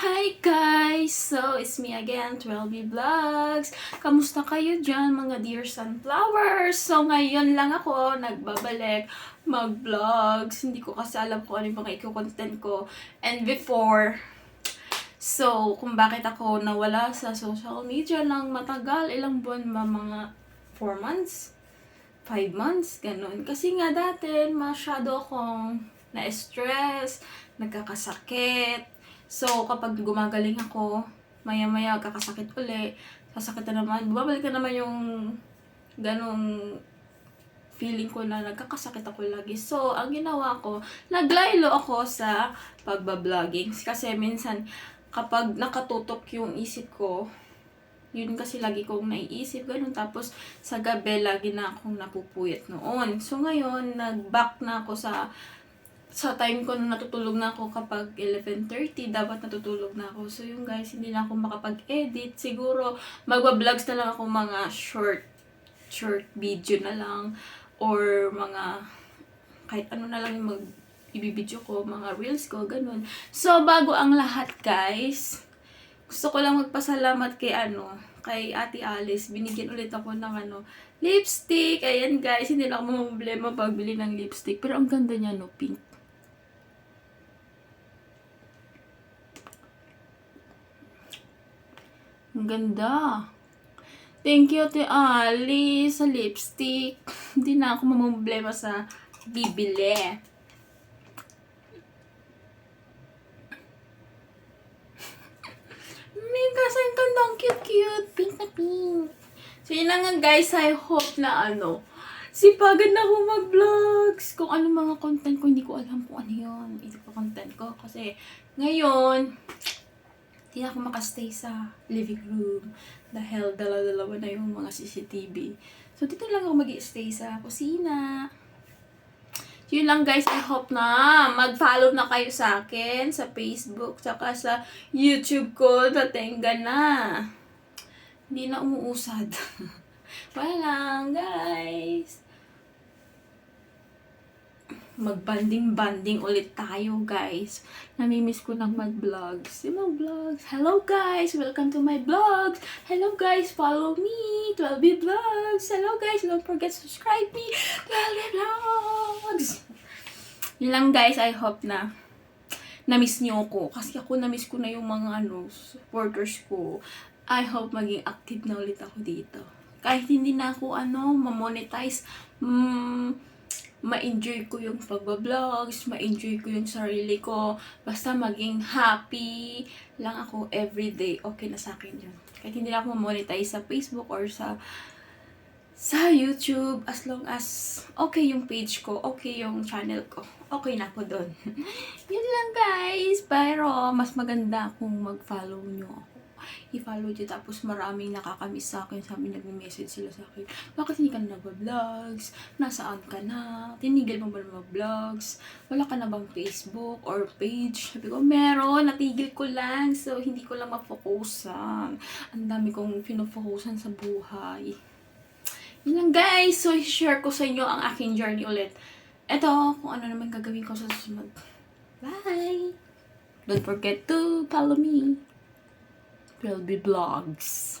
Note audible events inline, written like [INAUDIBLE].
Hi guys! So, it's me again, 12B Vlogs. Kamusta kayo dyan, mga dear sunflowers? So, ngayon lang ako nagbabalik mag-vlogs. Hindi ko kasi alam kung ano yung mga iko-content ko. And before, so, kung bakit ako nawala sa social media lang matagal, ilang buwan ba, mga 4 months? 5 months, ganun. Kasi nga dati, masyado akong na-stress, nagkakasakit. So, kapag gumagaling ako, maya-maya kakasakit uli, sasakit na naman, bumabalik na naman yung ganong feeling ko na nagkakasakit ako lagi. So, ang ginawa ko, naglaylo ako sa pagbabloging. Kasi minsan, kapag nakatutok yung isip ko, yun kasi lagi kong naiisip, ganun. Tapos, sa gabi, lagi na akong napupuyat noon. So, ngayon, nag-back na ako sa sa time ko na natutulog na ako kapag 11.30, dapat natutulog na ako. So, yung guys, hindi na ako makapag-edit. Siguro, magwa-vlogs na lang ako mga short, short video na lang. Or mga, kahit ano na lang yung mag, ibibideo ko, mga reels ko, ganun. So, bago ang lahat, guys, gusto ko lang magpasalamat kay ano, kay Ate Alice. Binigyan ulit ako ng ano, lipstick. Ayan guys, hindi na ako problema pagbili ng lipstick. Pero ang ganda niya, no, pink. Ang ganda. Thank you, Ate Alice, sa lipstick. [LAUGHS] Hindi na ako mamumblema sa bibili. [LAUGHS] Mega, sa ang gandang cute-cute. Pink na pink. So, yun lang nga guys. I hope na ano, sipagan na ako mag-vlogs. Kung ano mga content ko, hindi ko alam kung ano yun. Ito pa content ko. Kasi, ngayon, na ako makastay sa living room. Dahil dala-dalawa na yung mga CCTV. So, dito lang ako mag stay sa kusina. Yun lang guys, I hope na mag-follow na kayo sa akin sa Facebook, tsaka sa YouTube ko, natenga na. Hindi na umuusad. [LAUGHS] Wala lang, guys. Mag-banding-banding ulit tayo, guys. Namimiss ko ng mag-vlogs. Yung mag-vlogs. Hello, guys! Welcome to my vlogs! Hello, guys! Follow me! 12B Vlogs! Hello, guys! Don't forget to subscribe me! 12B Vlogs! Yun lang, guys. I hope na na-miss niyo ako. Kasi ako na-miss ko na yung mga ano, supporters ko. I hope maging active na ulit ako dito. Kahit hindi na ako ano, ma-monetize, mm, ma-enjoy ko yung pagbablog, ma-enjoy ko yung sarili ko. Basta maging happy lang ako everyday. Okay na sa akin yun. Kahit hindi ako ma-monetize sa Facebook or sa sa YouTube as long as okay yung page ko, okay yung channel ko. Okay na ako doon. [LAUGHS] Yun lang guys. Pero mas maganda kung mag-follow nyo ako. I-follow nyo tapos maraming nakakamiss sa akin. Sabi nagme-message sila sa akin. Bakit hindi ka na nag-vlogs? Nasaan ka na? Tinigil mo ba na mag-vlogs? Wala ka na bang Facebook or page? Sabi ko, meron. Natigil ko lang. So, hindi ko lang mafokusan. Ang dami kong pinofokusan sa buhay. Yun lang guys. So, share ko sa inyo ang aking journey ulit. Ito, kung ano naman gagawin ko sa susunod. Bye! Don't forget to follow me. Will be vlogs.